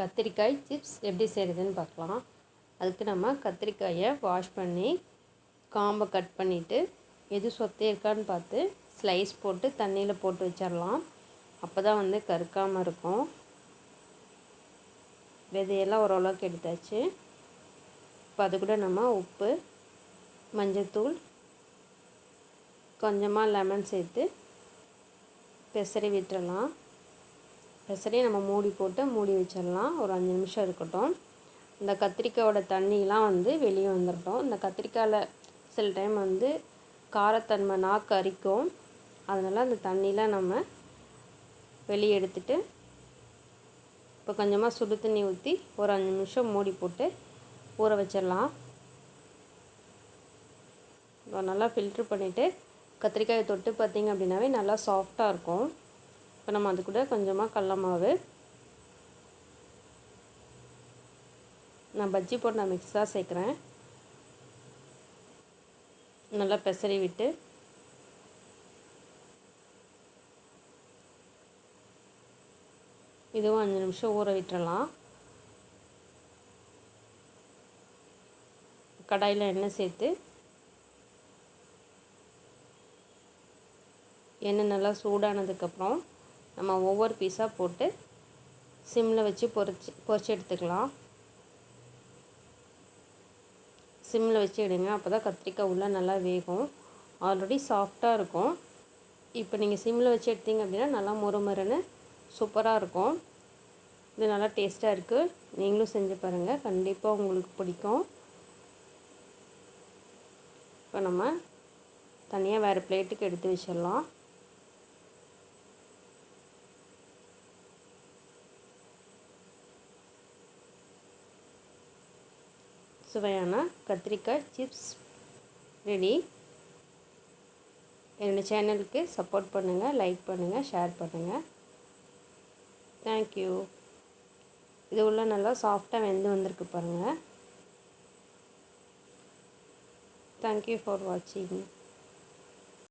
கத்திரிக்காய் சிப்ஸ் எப்படி செய்கிறதுன்னு பார்க்கலாம். அதுக்கு நம்ம கத்திரிக்காயை வாஷ் பண்ணி காம்பை கட் பண்ணிவிட்டு எது சொத்தே இருக்கான்னு பார்த்து ஸ்லைஸ் போட்டு தண்ணியில் போட்டு வச்சிடலாம் அப்போ தான் வந்து கருக்காமல் இருக்கும். விதையெல்லாம் ஓரளவுக்கு எடுத்தாச்சு. இப்போ அது கூட நம்ம உப்பு மஞ்சத்தூள் கொஞ்சமாக லெமன் சேர்த்து பெசரி விட்டுறலாம். பெசரி நம்ம மூடி போட்டு மூடி வச்சிடலாம். ஒரு அஞ்சு நிமிஷம் இருக்கட்டும். இந்த கத்திரிக்காயோட தண்ணியெலாம் வந்து வெளியே வந்துடட்டும் இந்த கத்திரிக்காயில் சில டைம் வந்து காரத்தன்மை நாக்கு அரிக்கும். அதனால் அந்த தண்ணியெலாம் நம்ம வெளியே எடுத்துட்டு இப்போ கொஞ்சமாக சுடு தண்ணி ஊற்றி ஒரு அஞ்சு நிமிஷம் மூடி போட்டு ஊற வச்சிடலாம். நல்லா ஃபில்ட்ரு பண்ணிவிட்டு கத்திரிக்காயை தொட்டு பார்த்திங்க அப்படின்னாவே நல்லா சாஃப்டாக இருக்கும். இப்போ நம்ம அது கூட கொஞ்சமாக கடல மாவு. நான் பஜ்ஜி போட்டு நான் மிக்ஸாக சேர்க்குறேன். நல்லா பெசரி விட்டு. இதுவும் அஞ்சு நிமிஷம் ஊற விட்டுறலாம். கடாயில் எண்ணெய் சேர்த்து. எண்ணெய் நல்லா சூடானதுக்கப்புறம் நம்ம ஒவ்வொரு பீஸாக போட்டு சிம்மில் வச்சு பொறிச்சு பொறிச்சு எடுத்துக்கலாம். சிம்மில் வச்சு எடுங்க. அப்போ தான் கத்திரிக்காய் உள்ளே நல்லா வேகும். ஆல்ரெடி சாஃப்டாக இருக்கும். இப்போ நீங்கள் சிம்மில் வச்சு எடுத்தீங்க அப்படின்னா நல்லா முறுமுறுன்னு சூப்பராக இருக்கும். இது நல்லா டேஸ்ட்டாக இருக்குது நீங்களும் செஞ்சு பாருங்கள் கண்டிப்பாக உங்களுக்கு பிடிக்கும். இப்போ நம்ம தனியாக வேறு பிளேட்டுக்கு எடுத்து வச்சிடலாம். சுவையான கத்திரிக்காய் சிப்ஸ் ரெடி என்னோடய சேனலுக்கு சப்போர்ட் பண்ணுங்கள் லைக் பண்ணுங்கள் ஷேர் பண்ணுங்கள் தேங்க்யூ இது உள்ள நல்லா சாஃப்டாக வெந்து வந்திருக்கு பாருங்கள் தேங்க்யூ ஃபார் வாட்சிங்